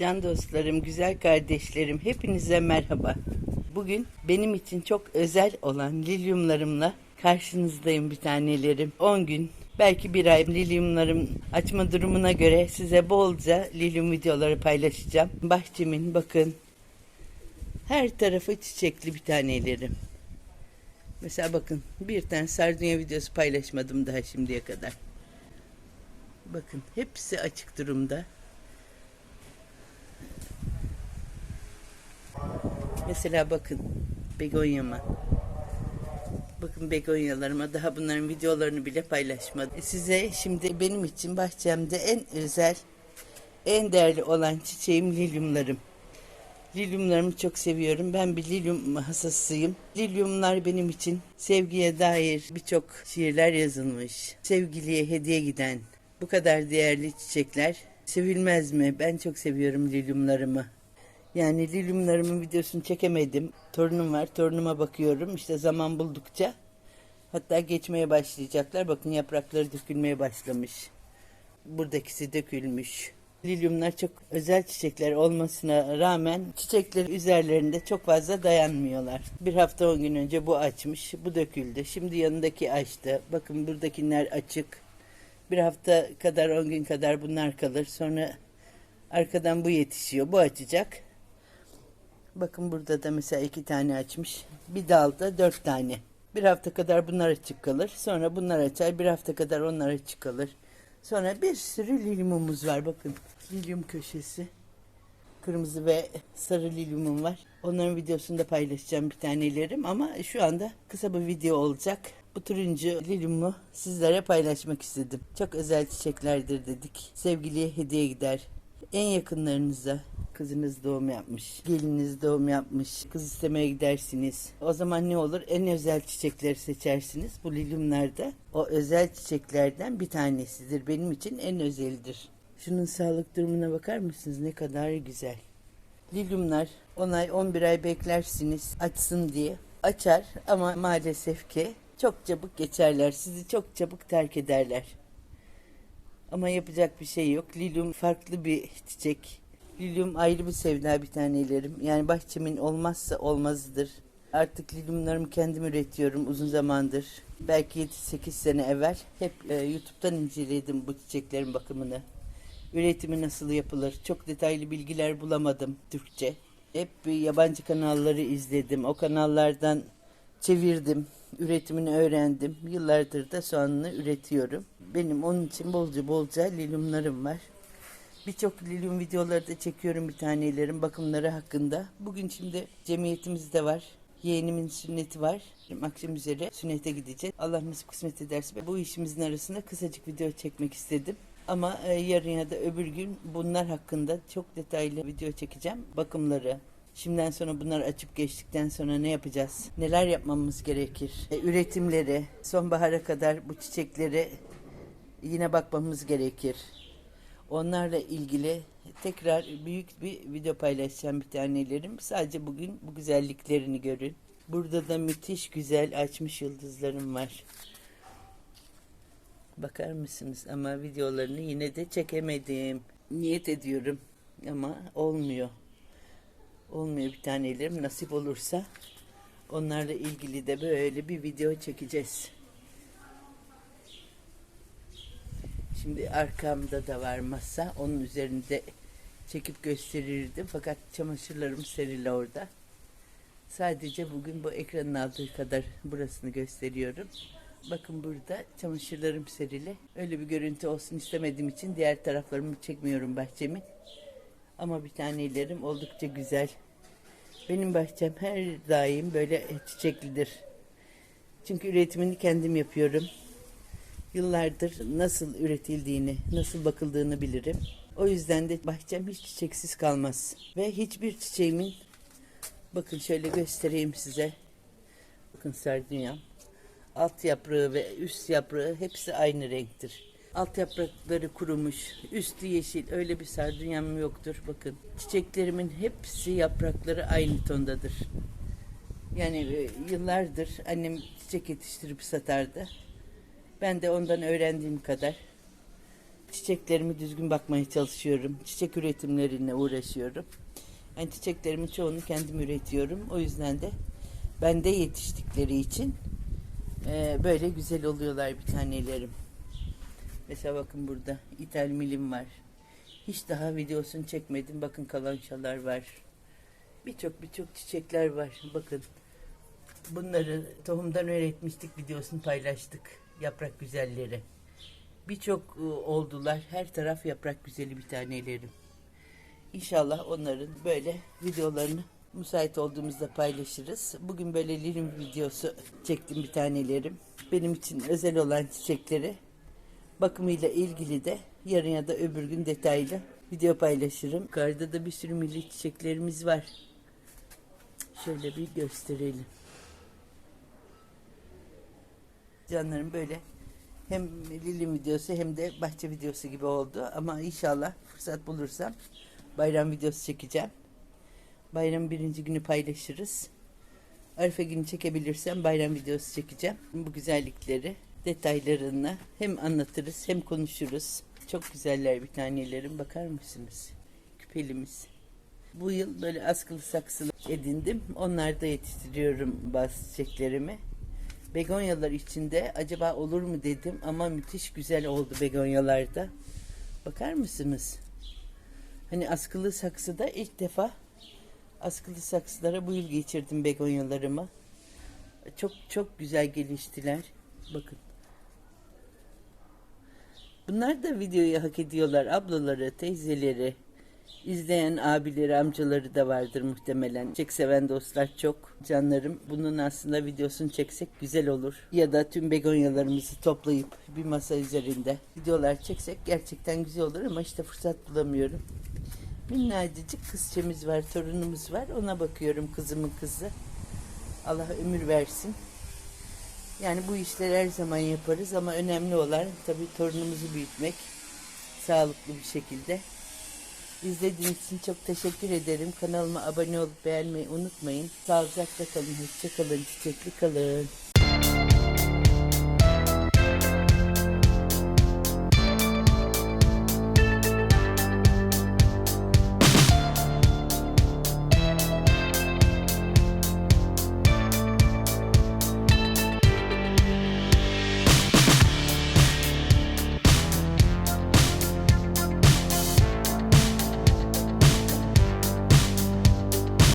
Can dostlarım, güzel kardeşlerim, hepinize merhaba. Bugün benim için çok özel olan lilyumlarımla karşınızdayım bir tanelerim. 10 gün, belki bir ay lilyumlarım açma durumuna göre size bolca lilyum videoları paylaşacağım. Bahçemin bakın her tarafı çiçekli bir tanelerim. Mesela bakın bir tane sardunya videosu paylaşmadım daha şimdiye kadar. Bakın hepsi açık durumda. Mesela bakın begonyama. Bakın begonyalarıma daha bunların videolarını bile paylaşmadım. E, Size şimdi benim için bahçemde en özel, en değerli olan çiçeğim lilyumlarım. Lilyumlarımı çok seviyorum. Ben bir lilyum hassasıyım. Lilyumlar benim için sevgiye dair birçok şiirler yazılmış. Sevgiliye hediye giden bu kadar değerli çiçekler sevilmez mi? Ben çok seviyorum lilyumlarımı. Yani lilyumlarımın videosunu çekemedim. Torunum var. Torunuma bakıyorum. İşte zaman buldukça hatta geçmeye başlayacaklar. Bakın yaprakları dökülmeye başlamış. Buradakisi dökülmüş. Lilyumlar çok özel çiçekler olmasına rağmen çiçekler üzerlerinde çok fazla dayanmıyorlar. Bir hafta on gün önce bu açmış, bu döküldü. Şimdi yanındaki açtı. Bakın buradakiler açık. Bir hafta kadar, on gün kadar bunlar kalır. Sonra arkadan bu yetişiyor, bu açacak. Bakın burada da mesela iki tane açmış. Bir dalda dört tane. Bir hafta kadar bunlar açık kalır. Sonra bunlar açar. Bir hafta kadar onlar açık kalır. Sonra bir sürü lilyumumuz var. Bakın lilyum köşesi. Kırmızı ve sarı lilyumum var. Onların videosunu da paylaşacağım bir tanelerim. Ama şu anda kısa bir video olacak. Bu turuncu lilyumu sizlere paylaşmak istedim. Çok özel çiçeklerdir dedik. Sevgiliye hediye gider. En yakınlarınıza kızınız doğum yapmış, geliniz doğum yapmış, kız istemeye gidersiniz. O zaman ne olur? En özel çiçekleri seçersiniz. Bu lilyumlar da o özel çiçeklerden bir tanesidir. Benim için en özelidir. Şunun sağlık durumuna bakar mısınız? Ne kadar güzel. Lilyumlar 10 ay 11 ay beklersiniz açsın diye. Açar ama maalesef ki çok çabuk geçerler. Sizi çok çabuk terk ederler. Ama yapacak bir şey yok. Lilyum farklı bir çiçek. Lilyum ayrı bir sevda bir tanelerim. Yani bahçemin olmazsa olmazıdır. Artık lilyumlarımı kendim üretiyorum uzun zamandır. Belki 7-8 sene evvel hep e, YouTube'dan inceledim bu çiçeklerin bakımını. Üretimi nasıl yapılır? Çok detaylı bilgiler bulamadım Türkçe. Hep yabancı kanalları izledim. O kanallardan çevirdim. Üretimini öğrendim. Yıllardır da soğanını üretiyorum. Benim onun için bolca bolca lilyumlarım var. Birçok lilyum videoları da çekiyorum bir tanelerin bakımları hakkında. Bugün şimdi cemiyetimizde var. Yeğenimin sünneti var. Şimdi akşam üzere sünnete gideceğiz. Allah nasip kısmet ederse bu işimizin arasında kısacık video çekmek istedim. Ama e, yarın ya da öbür gün bunlar hakkında çok detaylı video çekeceğim. Bakımları, Şimdiden sonra bunlar açıp geçtikten sonra ne yapacağız? Neler yapmamız gerekir? E, üretimleri, sonbahara kadar bu çiçekleri yine bakmamız gerekir. Onlarla ilgili tekrar büyük bir video paylaşacağım bir tanelerim. Sadece bugün bu güzelliklerini görün. Burada da müthiş güzel açmış yıldızlarım var. Bakar mısınız? Ama videolarını yine de çekemedim. Niyet ediyorum ama olmuyor. Olmuyor bir tanelerim. Nasip olursa onlarla ilgili de böyle bir video çekeceğiz. Şimdi arkamda da var masa. Onun üzerinde çekip gösterirdim. Fakat çamaşırlarım serili orada. Sadece bugün bu ekranın aldığı kadar burasını gösteriyorum. Bakın burada çamaşırlarım serili. Öyle bir görüntü olsun istemediğim için diğer taraflarımı çekmiyorum bahçemin. Ama bir tanelerim oldukça güzel. Benim bahçem her daim böyle çiçeklidir. Çünkü üretimini kendim yapıyorum. Yıllardır nasıl üretildiğini, nasıl bakıldığını bilirim. O yüzden de bahçem hiç çiçeksiz kalmaz. Ve hiçbir çiçeğimin, bakın şöyle göstereyim size. Bakın sardunyam. Alt yaprağı ve üst yaprağı hepsi aynı renktir. Alt yaprakları kurumuş, üstü yeşil. Öyle bir sardunyam yoktur. Bakın çiçeklerimin hepsi yaprakları aynı tondadır. Yani e, yıllardır annem çiçek yetiştirip satardı. Ben de ondan öğrendiğim kadar Çiçeklerimi düzgün bakmaya çalışıyorum. Çiçek üretimlerine uğraşıyorum. Yani çiçeklerimin çoğunu kendim üretiyorum. O yüzden de bende yetiştikleri için e, böyle güzel oluyorlar bir tanelerim. Mesela bakın burada ithal milim var. Hiç daha videosunu çekmedim. Bakın kalançalar var. Birçok birçok çiçekler var. Bakın bunları tohumdan öğretmiştik videosunu paylaştık. Yaprak güzelleri. Birçok e, oldular. Her taraf yaprak güzeli bir tanelerim. İnşallah onların böyle videolarını müsait olduğumuzda paylaşırız. Bugün böyle lirim videosu çektim bir tanelerim. Benim için özel olan çiçekleri bakımıyla ilgili de yarın ya da öbür gün detaylı video paylaşırım. Yukarıda da bir sürü milli çiçeklerimiz var. Şöyle bir gösterelim. Canlarım böyle hem lilim videosu hem de bahçe videosu gibi oldu. Ama inşallah fırsat bulursam bayram videosu çekeceğim. Bayram birinci günü paylaşırız. Arife günü çekebilirsem bayram videosu çekeceğim. Bu güzellikleri detaylarını hem anlatırız hem konuşuruz. Çok güzeller bir tanelerim. Bakar mısınız? Küpelimiz. Bu yıl böyle askılı saksılı edindim. Onlarda yetiştiriyorum bazı çiçeklerimi. Begonyalar içinde acaba olur mu dedim ama müthiş güzel oldu begonyalarda. Bakar mısınız? Hani askılı saksıda ilk defa askılı saksılara bu yıl geçirdim begonyalarımı. Çok çok güzel geliştiler. Bakın. Bunlar da videoyu hak ediyorlar. Ablaları, teyzeleri, izleyen abileri, amcaları da vardır muhtemelen. Çek seven dostlar çok. Canlarım bunun aslında videosunu çeksek güzel olur. Ya da tüm begonyalarımızı toplayıp bir masa üzerinde videolar çeksek gerçekten güzel olur ama işte fırsat bulamıyorum. Minnacık kızçemiz var, torunumuz var. Ona bakıyorum kızımın kızı. Allah ömür versin. Yani bu işleri her zaman yaparız ama önemli olan tabii torunumuzu büyütmek sağlıklı bir şekilde. İzlediğiniz için çok teşekkür ederim. Kanalıma abone olup beğenmeyi unutmayın. Sağlıcakla kalın, hoşça kalın, çiçekli kalın.